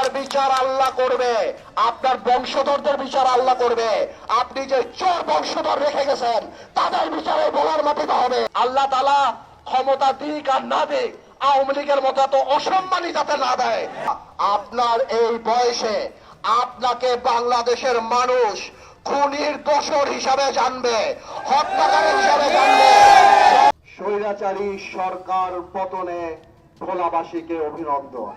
আপনার বিচার আল্লাহ করবে। আপনার বংশধরদের বিচার আল্লাহ করবে। আপনি যে চোর বংশধর রেখে গেছেন, তাদের বিচারে বলার মাটিতে হবে। আল্লাহ তালা ক্ষমতা দিক আর না দিক, আওয়ামী লীগের মতো এত অসম্মানী যাতে না দেয়। আপনার এই বয়সে আপনাকে বাংলাদেশের মানুষ খুনির দোষর হিসাবে জানবে, হত্যাকারী হিসাবে জানবে। স্বৈরাচারী সরকার পতনে ভোলাবাসীকে অভিনন্দন।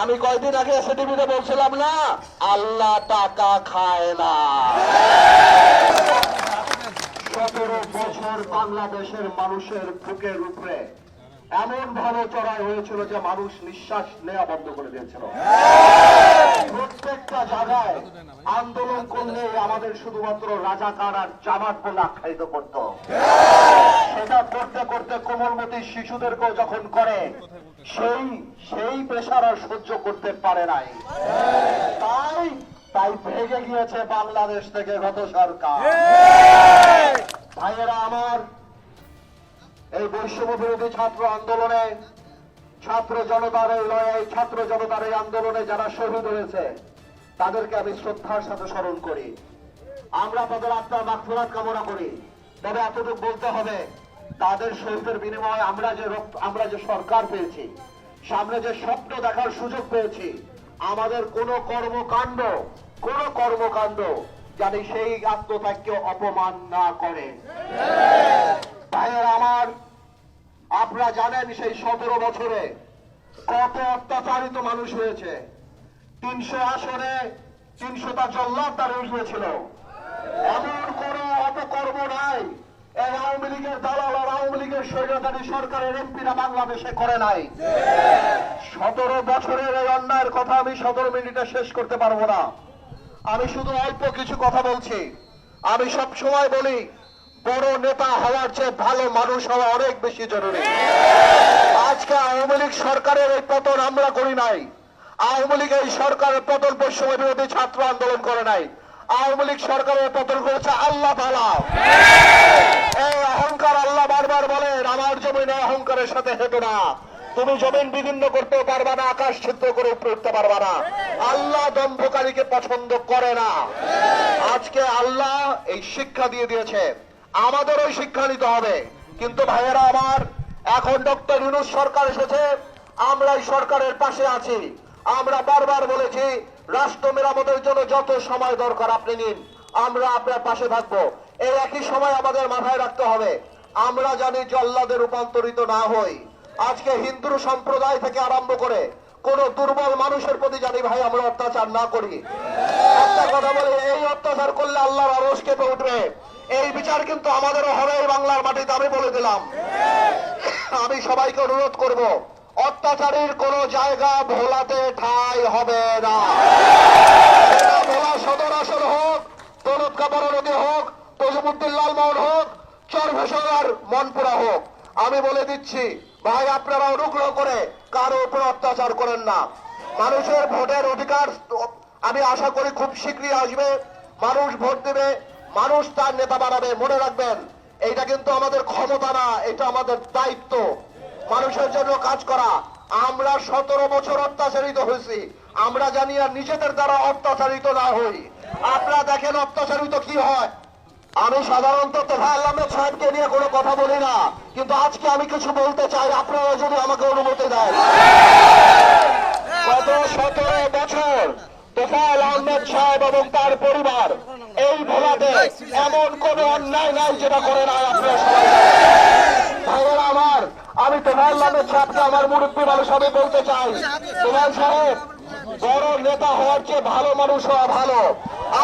আমি কয়দিন আগে এসএটিভিতে বলছিলাম না আল্লাহ টাকা খায় না। সতেরো বছর বাংলাদেশের মানুষের বুকের উপরে। এমন ভাবে চড়াই হয়েছিল যে মানুষ নিঃশ্বাস নেওয়া বন্ধ করে দিয়েছিল। প্রত্যেকটা জায়গায় আন্দোলন করলে আমাদের শুধুমাত্র রাজাকার আর জামাত বলে আখ্যায়িত করত। সেটা করতে করতে কোমলমতি শিশুদেরকেও যখন করে সেই সেই প্রেশার আর সহ্য করতে পারে নাই। তাই তাই ভেঙে গিয়েছে বাংলাদেশ থেকে গত সরকার। ভাইয়েরা আমার এই বৈষম্য বিরোধী ছাত্র আন্দোলনে, ছাত্র জনতার এই লড়াই, ছাত্র জনতার এই আন্দোলনে যারা শহীদ হয়েছে, তাদেরকে আমি শ্রদ্ধার সাথে স্মরণ করি। আমরা তাদের আত্মার মাগফিরাত কামনা করি। তবে এতটুকু বলতে হবে, তাদের শহীদের বিনিময়ে আমরা যে আমরা যে সরকার পেয়েছি, সামনে যে স্বপ্ন দেখার সুযোগ পেয়েছি, আমাদের কোনো কর্মকাণ্ড কোনো কর্মকাণ্ড জানি সেই আত্মত্যাগকে অপমান না করে। ভাইয়ের আমার, আপনারা জানেন সেই সতেরো বছরে কত অত্যাচারিত মানুষ হয়েছে। তিনশো আসনে তিনশোটা জল্লাদ তার গিয়েছিল এমন কোন অপকর্ম নাই, এই আওয়ামী লীগের দালাল আর আওয়ামী লীগের স্বৈরতারী সরকারের এমপিরা বাংলাদেশে করে নাই। সতেরো বছরের এই অন্যায়ের কথা আমি সতেরো মিনিটে শেষ করতে পারব না। আমি শুধু অল্প কিছু কথা বলছি। আমি সব সময় বলি বড় নেতা হওয়ার চেয়ে ভালো মানুষ হওয়া অনেক বেশি জরুরি। আজকে আওয়ামী লীগ সরকারের এই পতন আমরা করি নাই। আওয়ামী লীগ এই সরকারের পতন বৈষম্য বিরোধী ছাত্র আন্দোলন করে নাই। আওয়ামী লীগ সরকারের পতন করেছে আল্লাহ তালা এই অহংকার আল্লাহ বারবার বলেন, আমার জমিনে অহংকারের সাথে হেঁটো না। তুমি জমিন বিভিন্ন করতে পারবা না, আকাশ ছিদ্র করে উপরে উঠতে পারবা না। আল্লাহ দম্ভকারীকে পছন্দ করে না। আজকে আল্লাহ এই শিক্ষা দিয়ে দিয়েছে আমাদের ওই শিক্ষা নিতে হবে। কিন্তু ভাইয়েরা আমার, এখন ডক্টর ইউনুস সরকার এসেছে, আমরা এই সরকারের পাশে আছি। আমরা বারবার বলেছি, রাষ্ট্র মেরামতের জন্য যত সময় দরকার আপনি নিন, আমরা আপনার পাশে থাকব। এই একই সময় আমাদের মাথায় রাখতে হবে। আমরা জানি জল্লাদে রূপান্তরিত না হই। আজকে হিন্দু সম্প্রদায় থেকে আরম্ভ করে কোন দুর্বল মানুষের প্রতি জানি ভাই আমরা অত্যাচার না করি। একটা কথা বলে, এই অত্যাচার করলে আল্লাহর আরস কেঁপে উঠবে। এই বিচার কিন্তু আমাদেরও হবে এই বাংলার মাটিতে আমি বলে দিলাম। আমি সবাইকে অনুরোধ করব, অত্যাচারীর কোন জায়গা ভোলাতে ঠাই হবে না। ভোলা সদর আসন হোক, দৌলত কাপড় নদী হোক তজুমুদ্দিন লালমোহন হোক চরভূষণ আর মনপুরা হোক। আমি বলে দিচ্ছি ভাই আপনারা অনুগ্রহ করে কারও উপর অত্যাচার করেন না। মানুষের ভোটের অধিকার, আমি আশা করি খুব শীঘ্রই আসবে। মানুষ ভোট দেবে, মানুষ তার নেতা বানাবে, মনে রাখবেন, এইটা কিন্তু আমাদের ক্ষমতা না, এটা আমাদের দায়িত্ব। মানুষের জন্য কাজ করা। আমরা সতেরো বছর অত্যাচারিত হয়েছি। আমরা জানি আর নিজেদের দ্বারা অত্যাচারিত না হই। আপনারা দেখেন অত্যাচারিত কি হয়। আমি সাধারণত তোফা আহমেদ সাহেবকে নিয়ে কোনো কথা বলি না। কিন্তু আজকে আমি কিছু বলতে চাই, আপনারা যদি আমাকে অনুমতি দেন। গত সতেরো বছর আহমেদ সাহেব এবং তার পরিবার এই ভোলাতে এমন কোন অন্যায় নাই যেটা করে নাই আপনারা আমার, আমি আমার মুরব্বী মানুষ বলতে চাই। তোফাল সাহেব, বড় নেতা হওয়ার চেয়ে ভালো মানুষ হওয়া ভালো।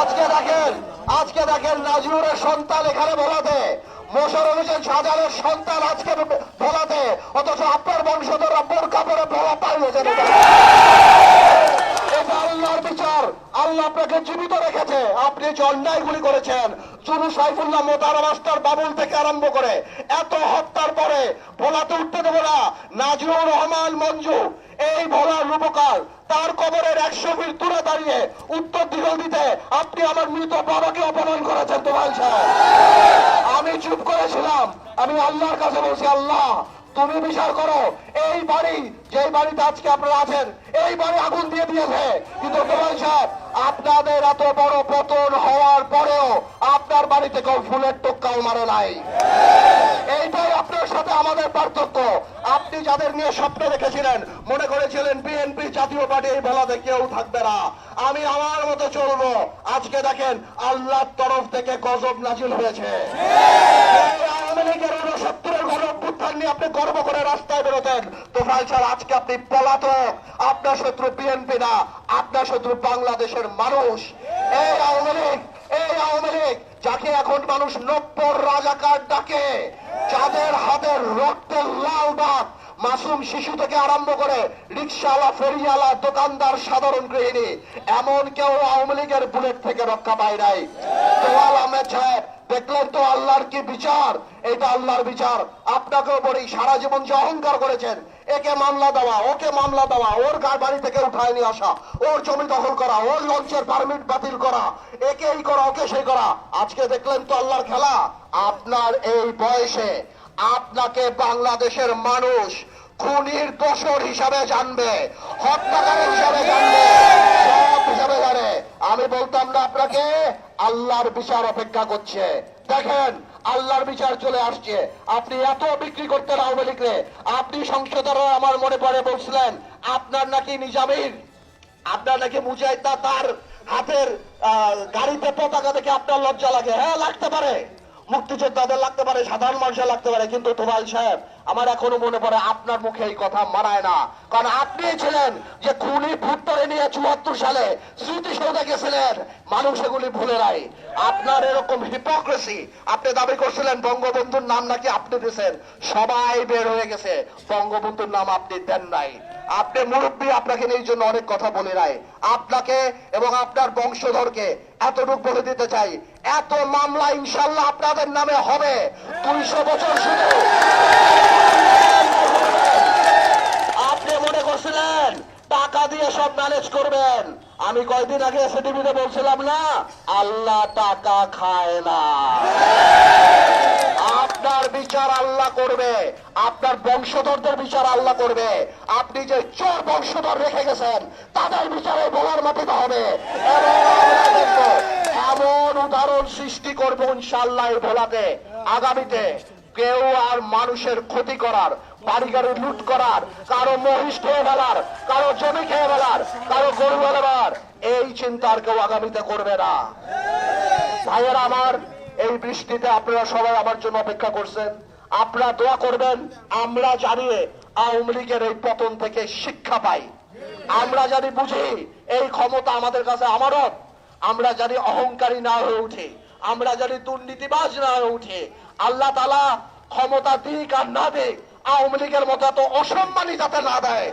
আজকে দেখেন আজকে দেখেন নাজিউরের সন্তান এখানে ভোলাতে। মোশার হোসেন সাজারের সন্তান আজকে ভোলাতে। অথচ আপনার বংশধর বোরকা কাপড়ে ভোলা পাইলে আল্লাহ আপনাকে জীবিত রেখেছে। আপনি যে অন্যায়গুলি করেছেন চুরু সাইফুল্লাহ মোতারা মাস্টার বাবুল থেকে আরম্ভ করে এত হত্যার পরে ভোলাতে উঠতে দেবো না নাজিউর রহমান মঞ্জু, এই ভোলার রূপকার, তার কবরের একশো ফিট দূরে দাঁড়িয়ে উত্তর দিগল দিতে আপনি আমার মৃত বাবাকে অপমান করেছেন তোমার আমি চুপ করেছিলাম, আমি আল্লাহর কাছে বলছি, আল্লাহ তুমি বিচার করো। এই বাড়ি, যেই বাড়িতে আজকে আপনারা আছেন, এই বাড়ি আগুন দিয়ে দিয়েছে। কিন্তু তোমার সাহেব, আপনাদের এত বড় পতন হওয়ার পরেও আপনার বাড়িতে কেউ ফুলের টোক্কাও মারে নাই। এইটাই আপনার সাথে আমাদের পার্থক্য। আপনি যাদের নিয়ে স্বপ্ন দেখেছিলেন মনে করেছিলেন বিএনপি জাতীয় পার্টি এই বেলাতে কেউ থাকবে না। আমি আমার মতো চলবো। আজকে দেখেন, আল্লাহর তরফ থেকে গজব নাজিল হয়েছে। আপনি গর্ব করে রাস্তায় বেরোতেন। তোফাইল স্যার আজকে আপনি পলাতক। আপনার শত্রু বিএনপি না, আপনার শত্রু বাংলাদেশের মানুষ। এই আওয়ামী লীগ, এই আওয়ামী লীগ, যাকে এখন মানুষ নব্বর রাজাকার ডাকে, যাদের হাতের রক্তের লাল বাপ মাসুম শিশু থেকে আরম্ভ করে রিক্সাওয়ালা, ফেরিওয়ালা, দোকানদার, সাধারণ গৃহিণী, এমন কেউ আওয়ামী লীগের বুলেট থেকে রক্ষা পায় নাই। তোয়াল আহমেদ সাহেব দেখলেন তো আল্লাহর কি বিচার? এটা আল্লাহর বিচার। আপনাকেও বলি, সারা জীবন যে অহংকার করেছেন, একে মামলা দেওয়া, ওকে মামলা দেওয়া, ওর বাড়ি থেকে উঠায় নিয়ে আসা, ওর জমি দখল করা, ওর লঞ্চের পারমিট বাতিল করা একে এই করা, ওকে সেই করা। আজকে দেখলেন তো আল্লাহর খেলা। আপনার এই বয়সে আপনাকে বাংলাদেশের মানুষ খুনির দোষর হিসাবে জানবে, হত্যাকারী হিসাবে জানবে, সব হিসাবে জানে। আমি বলতাম না আপনাকে আল্লাহর বিচার অপেক্ষা করছে। দেখেন, আল্লাহর বিচার চলে আসছে। আপনি এত বিক্রি করতেন আওয়ামী লীগরে আপনি সংসদের আমার মনে পড়ে বলছিলেন, আপনার নাকি নিজামির, আপনার নাকি মুজাহিদা তার হাতের গাড়িতে পতাকা দেখে আপনার লজ্জা লাগে। হ্যাঁ লাগতে পারে। মুক্তিযোদ্ধাদের লাগতে পারে, সাধারণ মানুষের লাগতে পারে। কিন্তু তোবাল সাহেব আমার এখনও মনে পড়ে আপনার মুখে এই কথা মানায় না। কারণ আপনি ছিলেন যে খুনি ভুট্টরে নিয়ে চুয়াত্তর সালে স্মৃতিসৌধে গেছিলেন। মানুষ এগুলি ভুলে নাই। আপনার এরকম হিপোক্রেসি আপনি দাবি করছিলেন বঙ্গবন্ধুর নাম নাকি আপনি দিয়েছেন। সবাই বের হয়ে গেছে। বঙ্গবন্ধুর নাম আপনি দেন নাই। আপনি মুরব্বী, আপনাকে নিয়ে জন্য অনেক কথা বলে নাই। আপনাকে এবং আপনার বংশধরকে এতটুকু বলে দিতে চাই এত মামলা ইনশাল্লাহ আপনাদের নামে হবে। দুইশো বছর শুধু। আপনি মনে করছিলেন, টাকা দিয়ে সব ম্যানেজ করবেন। আমি কয়দিন আগে এসে বলছিলাম না, আল্লাহ টাকা খায় না। আপনার বিচার আল্লাহ করবে। আপনার বংশধরদের বিচার আল্লাহ করবে। আপনি যে চোর বংশধর রেখে গেছেন, তাদের বিচারে বলার মাটিতে হবে। এবং এমন উদাহরণ সৃষ্টি করব ইনশাল্লাহ ভোলাতে। আগামীতে কেউ আর মানুষের ক্ষতি করার বাড়ি গাড়ি লুট করার, কারও মহিষ খেয়ে ফেলার, কারও জমি খেয়ে ফেলার, কারও গরু ফেলার এই চিন্তা আর কেউ আগামীতে করবে না। ভাইয়েরা আমার, এই বৃষ্টিতে আপনারা সবাই আমার জন্য অপেক্ষা করছেন। আপনারা দোয়া করবেন, আমরা জানিয়ে আওয়ামী লীগের এই পতন থেকে শিক্ষা পাই। আমরা জানি বুঝি এই ক্ষমতা আমাদের কাছে আমারত আমরা জানি অহংকারী না হয়ে উঠে, আমরা জানি দুর্নীতিবাজ না হয়ে উঠে। আল্লাহ তালা ক্ষমতা দিক আর না দিক, আওয়ামী লীগের মতো এত অসম্মানী যাতে না দেয়।